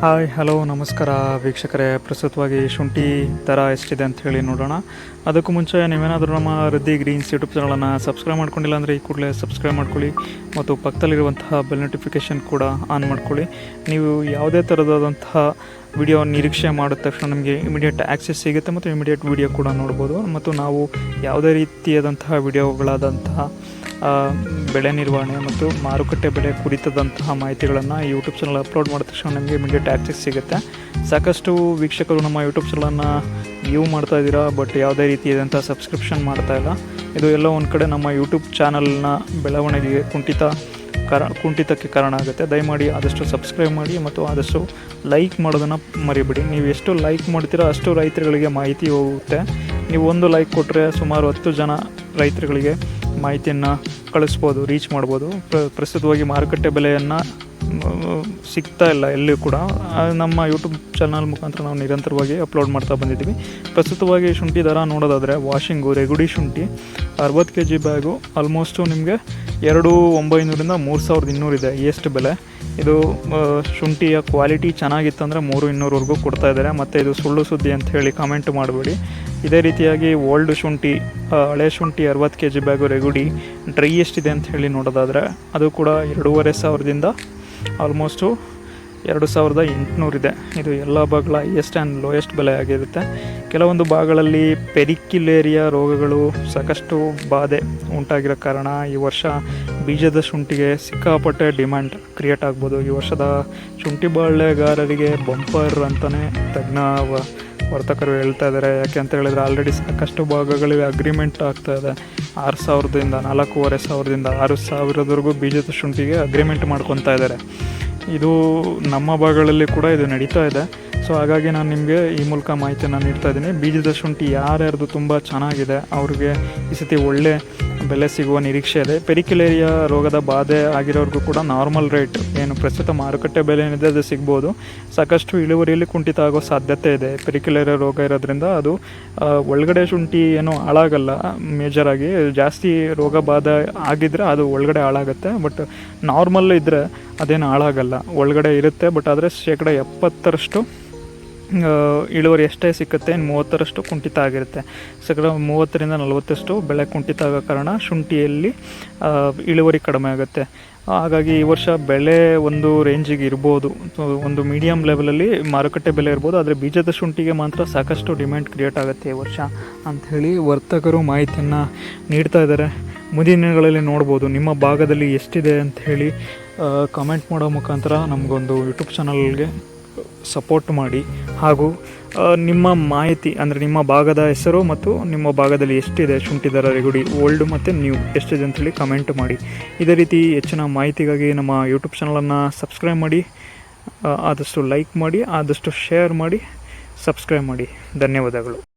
Hi, hello, ನಮಸ್ಕಾರ. ವೀಕ್ಷಕರೇ, ಪ್ರಸ್ತುತವಾಗಿ ಶುಂಠಿ ದರ ಎಷ್ಟಿದೆ ಅಂತ ಹೇಳಿ ನೋಡೋಣ. ಅದಕ್ಕೂ ಮುಂಚೆ ನೀವೇನಾದರೂ ನಮ್ಮ ವೃದ್ಧಿ ಗ್ರೀನ್ಸ್ ಯೂಟ್ಯೂಬ್ ಚಾನಲನ್ನು ಸಬ್ಸ್ಕ್ರೈಬ್ ಮಾಡ್ಕೊಂಡಿಲ್ಲ ಅಂದರೆ ಈ ಕೂಡಲೇ ಸಬ್ಸ್ಕ್ರೈಬ್ ಮಾಡ್ಕೊಳ್ಳಿ. ಮತ್ತು ಪಕ್ಕದಲ್ಲಿರುವಂತಹ ಬೆಲ್ ನೋಟಿಫಿಕೇಷನ್ ಕೂಡ ಆನ್ ಮಾಡ್ಕೊಳ್ಳಿ. ನೀವು ಯಾವುದೇ ಥರದಾದಂತಹ ವಿಡಿಯೋ ನಿರೀಕ್ಷೆ ಮಾಡಿದ ತಕ್ಷಣ ನಮಗೆ ಇಮಿಡಿಯೇಟ್ ಆ್ಯಕ್ಸೆಸ್ ಸಿಗುತ್ತೆ ಮತ್ತು ಇಮಿಡಿಯೇಟ್ ವಿಡಿಯೋ ಕೂಡ ನೋಡ್ಬೋದು. ಮತ್ತು ನಾವು ಯಾವುದೇ ರೀತಿಯಾದಂತಹ ವಿಡಿಯೋಗಳಾದಂತಹ ಬೆಳೆ ನಿರ್ವಹಣೆ ಮತ್ತು ಮಾರುಕಟ್ಟೆ ಬೆಲೆ ಕುರಿತದಂತಹ ಮಾಹಿತಿಗಳನ್ನು ಯೂಟ್ಯೂಬ್ ಚಾನಲ್ ಅಪ್ಲೋಡ್ ಮಾಡಿದ ತಕ್ಷಣ ನಮಗೆ ಇಮಿಡಿಯೇಟ್ ಆ್ಯಕ್ಸೆಸ್ ಸಿಗುತ್ತೆ. ಸಾಕಷ್ಟು ವೀಕ್ಷಕರು ನಮ್ಮ ಯೂಟ್ಯೂಬ್ ಚಾನಲನ್ನು ವ್ಯೂ ಮಾಡ್ತಾ ಇದ್ದೀರಾ ಬಟ್ ಯಾವುದೇ ರೀತಿಯಾದಂಥ ಸಬ್ಸ್ಕ್ರಿಪ್ಷನ್ ಮಾಡ್ತಾ ಇಲ್ಲ. ಇದು ಎಲ್ಲ ಒಂದು ಕಡೆ ನಮ್ಮ ಯೂಟ್ಯೂಬ್ ಚಾನಲ್ನ ಬೆಳವಣಿಗೆಗೆ ಕುಂಠಿತ ಕಾರ, ಕುಂಠಿತಕ್ಕೆ ಕಾರಣ ಆಗುತ್ತೆ. ದಯಮಾಡಿ ಆದಷ್ಟು ಸಬ್ಸ್ಕ್ರೈಬ್ ಮಾಡಿ ಮತ್ತು ಆದಷ್ಟು ಲೈಕ್ ಮಾಡೋದನ್ನು ಮರಿಬೇಡಿ. ನೀವು ಎಷ್ಟು ಲೈಕ್ ಮಾಡ್ತೀರೋ ಅಷ್ಟು ರೈತರುಗಳಿಗೆ ಮಾಹಿತಿ ಹೋಗುತ್ತೆ. ನೀವು ಒಂದು ಲೈಕ್ ಕೊಟ್ಟರೆ ಸುಮಾರು ಹತ್ತು ಜನ ರೈತರುಗಳಿಗೆ ಮಾಹಿತಿಯನ್ನು ಕಳಿಸ್ಬೋದು ರೀಚ್ ಮಾಡ್ಬೋದು. ಪ್ರ- ಪ್ರಸ್ತುತವಾಗಿ ಮಾರುಕಟ್ಟೆ ಬೆಲೆಯನ್ನು ಸಿಗ್ತಾ ಇಲ್ಲ ಎಲ್ಲಿಯೂ ಕೂಡ. ನಮ್ಮ ಯೂಟ್ಯೂಬ್ ಚಾನಲ್ ಮುಖಾಂತರ ನಾವು ನಿರಂತರವಾಗಿ ಅಪ್ಲೋಡ್ ಮಾಡ್ತಾ ಬಂದಿದ್ದೀವಿ. ಪ್ರಸ್ತುತವಾಗಿ ಶುಂಠಿ ದರ ನೋಡೋದಾದರೆ ವಾಷಿಂಗು ರೆಗುಡಿ ಶುಂಠಿ, ಅರವತ್ತು ಕೆ ಜಿ ಬ್ಯಾಗು ಆಲ್ಮೋಸ್ಟು ನಿಮಗೆ ಎರಡು ಒಂಬೈನೂರಿಂದ ಮೂರು ಸಾವಿರದ ಇನ್ನೂರಿದೆ ಎಷ್ಟು ಬೆಲೆ. ಇದು ಶುಂಠಿಯ ಕ್ವಾಲಿಟಿ ಚೆನ್ನಾಗಿತ್ತಂದರೆ ಮೂರು ಇನ್ನೂರವರೆಗೂ ಕೊಡ್ತಾ ಇದ್ದಾರೆ. ಮತ್ತು ಇದು ಸುಳ್ಳು ಸುದ್ದಿ ಅಂತ ಹೇಳಿ ಕಾಮೆಂಟ್ ಮಾಡಬೇಡಿ. ಇದೇ ರೀತಿಯಾಗಿ ಓಲ್ಡ್ ಶುಂಠಿ ಹಳೆ ಶುಂಠಿ ಅರವತ್ತು ಕೆ ಜಿ ಬ್ಯಾಗು ರೆಗುಡಿ ಡ್ರೈ ಎಷ್ಟಿದೆ ಅಂತ ಹೇಳಿ ನೋಡೋದಾದರೆ, ಅದು ಕೂಡ ಎರಡೂವರೆ ಸಾವಿರದಿಂದ ಆಲ್ಮೋಸ್ಟು ಎರಡು ಸಾವಿರದ ಎಂಟುನೂರಿದೆ ಇದು. ಎಲ್ಲ ಭಾಗಗಳ ಹೈಯೆಸ್ಟ್ ಆ್ಯಂಡ್ ಲೋಯೆಸ್ಟ್ ಬೆಲೆ ಆಗಿರುತ್ತೆ. ಕೆಲವೊಂದು ಭಾಗಗಳಲ್ಲಿ ಪೆರಿಕ್ಯುಲೇರಿಯಾ ರೋಗಗಳು ಸಾಕಷ್ಟು ಬಾಧೆ ಉಂಟಾಗಿರೋ ಕಾರಣ ಈ ವರ್ಷ ಬೀಜದ ಶುಂಠಿಗೆ ಸಿಕ್ಕಾಪಟ್ಟೆ ಡಿಮ್ಯಾಂಡ್ ಕ್ರಿಯೇಟ್ ಆಗ್ಬೋದು. ಈ ವರ್ಷದ ಶುಂಠಿ ಬಾಳೆಗಾರರಿಗೆ ಬಂಪರ್ ಅಂತಲೇ ತಜ್ಞ ವರ್ತಕರು ಹೇಳ್ತಾ ಇದ್ದಾರೆ ಯಾಕೆ ಅಂತ ಹೇಳಿದ್ರೆ ಆಲ್ರೆಡಿ ಸಾಕಷ್ಟು ಭಾಗಗಳಿಗೆ ಅಗ್ರಿಮೆಂಟ್ ಆಗ್ತಾ ಇದೆ. ಆರು ಸಾವಿರದಿಂದ ನಾಲ್ಕೂವರೆ ಸಾವಿರದಿಂದ ಆರು ಸಾವಿರದವರೆಗೂ ಬೀಜದ ಶುಂಠಿಗೆ ಅಗ್ರಿಮೆಂಟ್ ಮಾಡ್ಕೊತಾ ಇದ್ದಾರೆ ಇದು ನಮ್ಮ ಭಾಗಗಳಲ್ಲಿ ಕೂಡ ಇದು ನಡೀತಾ ಇದೆ. ಸೊ ಹಾಗಾಗಿ ನಾನು ನಿಮಗೆ ಈ ಮೂಲಕ ಮಾಹಿತಿಯನ್ನು ನೀಡ್ತಾ ಇದ್ದೀನಿ. ಬೀಜದ ಶುಂಠಿ ಯಾರ್ಯಾರ್ದು ತುಂಬ ಚೆನ್ನಾಗಿದೆ, ಅವ್ರಿಗೆ ಈ ಸತಿ ಒಳ್ಳೆ ಬೆಲೆ ಸಿಗುವ ನಿರೀಕ್ಷೆ ಇದೆ. ಪೆರಿಕ್ಯುಲೇರಿಯಾ ರೋಗದ ಬಾಧೆ ಆಗಿರೋರಿಗೂ ಕೂಡ ನಾರ್ಮಲ್ ರೇಟ್. ಏನು ಪ್ರಸ್ತುತ ಮಾರುಕಟ್ಟೆ ಬೆಲೆ ಏನಿದೆ ಅದು ಸಿಗ್ಬೋದು. ಸಾಕಷ್ಟು ಇಳುವರಿಯಲ್ಲಿ ಕುಂಠಿತ ಆಗೋ ಸಾಧ್ಯತೆ ಇದೆ. ಪೆರಿಕ್ಯುಲೇರಿಯಾ ರೋಗ ಇರೋದ್ರಿಂದ ಅದು ಒಳಗಡೆ ಶುಂಠಿ ಏನು ಹಾಳಾಗಲ್ಲ. ಆಗಿ ಜಾಸ್ತಿ ರೋಗ ಬಾಧೆ ಆಗಿದ್ರೆ ಅದು ಒಳಗಡೆ ಹಾಳಾಗುತ್ತೆ. ಬಟ್ ನಾರ್ಮಲ್ ಇದ್ದರೆ ಅದೇನು ಹಾಳಾಗಲ್ಲ. ಒಳಗಡೆ ಇರುತ್ತೆ. ಬಟ್ ಆದರೆ ಶೇಕಡ ಎಪ್ಪತ್ತರಷ್ಟು ಇಳುವರಿ ಎಷ್ಟೇ ಸಿಕ್ಕುತ್ತೆ, ಮೂವತ್ತರಷ್ಟು ಕುಂಠಿತ ಆಗಿರುತ್ತೆ. ಸಕಲ ಮೂವತ್ತರಿಂದ ನಲವತ್ತಷ್ಟು ಬೆಳೆ ಕುಂಠಿತ ಆಗೋ ಕಾರಣ ಶುಂಠಿಯಲ್ಲಿ ಇಳುವರಿ ಕಡಿಮೆ ಆಗುತ್ತೆ. ಹಾಗಾಗಿ ಈ ವರ್ಷ ಬೆಳೆ ಒಂದು ರೇಂಜಿಗೆ ಇರ್ಬೋದು. ಒಂದು ಮೀಡಿಯಮ್ ಲೆವೆಲಲ್ಲಿ ಮಾರುಕಟ್ಟೆ ಬೆಲೆ ಇರ್ಬೋದು, ಆದರೆ ಬೀಜದ ಶುಂಠಿಗೆ ಮಾತ್ರ ಸಾಕಷ್ಟು ಡಿಮ್ಯಾಂಡ್ ಕ್ರಿಯೇಟ್ ಆಗುತ್ತೆ ಈ ವರ್ಷ ಅಂಥೇಳಿ ವರ್ತಕರು ಮಾಹಿತಿಯನ್ನು ನೀಡ್ತಾ ಇದ್ದಾರೆ. ಮುಂದಿನ ದಿನಗಳಲ್ಲಿ ನೋಡ್ಬೋದು, ನಿಮ್ಮ ಭಾಗದಲ್ಲಿ ಎಷ್ಟಿದೆ ಅಂತ ಹೇಳಿ ಕಮೆಂಟ್ ಮಾಡೋ ಮುಖಾಂತರ ನಮಗೊಂದು ಯೂಟ್ಯೂಬ್ ಚಾನಲ್ಗೆ ಸಪೋರ್ಟ್ ಮಾಡಿ. ಹಾಗೂ ನಿಮ್ಮ ಮಾಹಿತಿ, ಅಂದರೆ ನಿಮ್ಮ ಭಾಗದ ಹೆಸರು ಮತ್ತು ನಿಮ್ಮ ಭಾಗದಲ್ಲಿ ಎಷ್ಟಿದೆ ಶುಂಠಿ ದರ ರೆಗುಡಿ ಓಲ್ಡ್ ಮತ್ತು ನ್ಯೂ, ಎಷ್ಟಿದೆ ಅಂತೇಳಿ ಕಮೆಂಟ್ ಮಾಡಿ. ಇದೇ ರೀತಿ ಹೆಚ್ಚಿನ ಮಾಹಿತಿಗಾಗಿ ನಮ್ಮ ಯೂಟ್ಯೂಬ್ ಚಾನಲನ್ನು ಸಬ್ಸ್ಕ್ರೈಬ್ ಮಾಡಿ ಆದಷ್ಟು ಲೈಕ್ ಮಾಡಿ, ಆದಷ್ಟು ಶೇರ್ ಮಾಡಿ ಸಬ್ಸ್ಕ್ರೈಬ್ ಮಾಡಿ. ಧನ್ಯವಾದಗಳು.